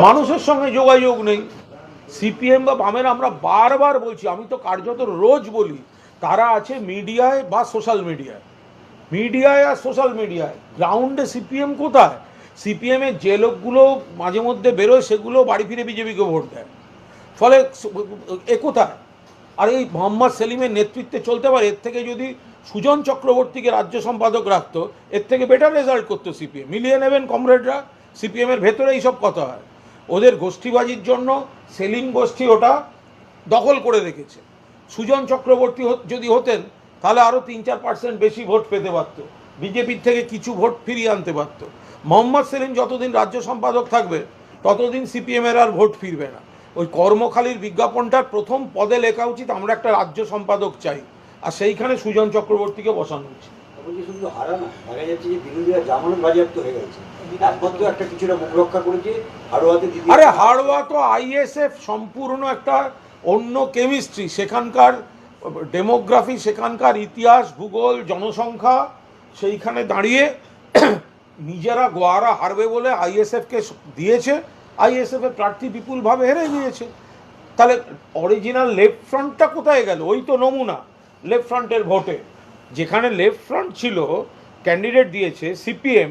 মানুষের সঙ্গে যোগাযোগ নেই। সিপিএম বা বামের আমরা বারবার বলছি, আমি তো কার্যত রোজ বলি, তারা আছে মিডিয়ায় বা সোশ্যাল মিডিয়ায়। মিডিয়ায় আর সোশ্যাল মিডিয়ায়। গ্রাউন্ডে সিপিএম কোথায়? সিপিএমের যে লোকগুলো মাঝে মধ্যে বেরোয়, সেগুলো বাড়ি ফিরে বিজেপিকে ভোট দেয়। ফলে এ কোথায়? আর এই মোহাম্মদ সেলিমের নেতৃত্বে চলতে পারে, এর থেকে যদি সুজন চক্রবর্তীকে রাজ্য সম্পাদক রাখত, এর থেকে বেটার রেজাল্ট করতো সিপিএম মিলিয়ে নেবেন কমরেডরা সিপিএমের ভেতরে এইসব কথা হয়। ওদের গোষ্ঠীবাজির জন্য সেলিম গোষ্ঠী ওটা দখল করে রেখেছে। সুজন চক্রবর্তী যদি হতেন, তাহলে আরও তিন চার পার্সেন্ট বেশি ভোট পেতে পারত। বিজেপির থেকে কিছু ভোট ফিরিয়ে আনতে পারত। মোহাম্মদ সেলিম যতদিন রাজ্য সম্পাদক থাকবে, ততদিন সিপিএমের আর ভোট ফিরবে না। ওই কর্মখালির বিজ্ঞাপনটার প্রথম পদে লেখা উচিত, আমরা একটা রাজ্য সম্পাদক চাই। আর সেইখানে সুজন চক্রবর্তীকে বসানো উচিত শুধু হারা না দেখা যাচ্ছে যে বিরোধীরা জামানত বাজেয়াপ্ত হয়ে গেছে। একমাত্র একটা কিছুটা মুখ রক্ষা করেছে হারোয়াতে দিদি। আরে হাড়োয়া তো আইএসএফ সম্পূর্ণ একটা অন্য কেমিস্ট্রি সেখানকার ডেমোগ্রাফি সেখানকার ইতিহাস ভূগোল জনসংখ্যা সেইখানে দাঁড়িয়ে নিজেরা গোয়ারা হারবে বলে আইএসএফকে দিয়েছে। আইএসএফ এর প্রার্থী বিপুলভাবে হেরে গিয়েছে। তাহলে অরিজিনাল লেফট ফ্রন্টটা কোথায় গেল? ওই তো নমুনা। লেফট ফ্রন্টের ভোটে। যেখানে লেফট ফ্রন্ট ছিল ক্যান্ডিডেট দিয়েছে সিপিএম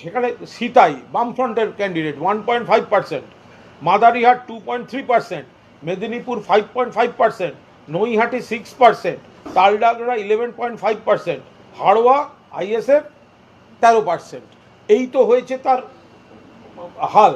সেখানে সিতাই বামফ্রন্টের candidate one point five percent Madarihat two point three percent Medinipur five point five percent Naihati six percent Taldangra eleven point five percent Haroa ISF তেরো পার্সেন্ট এই তো হয়েছে তার হাল।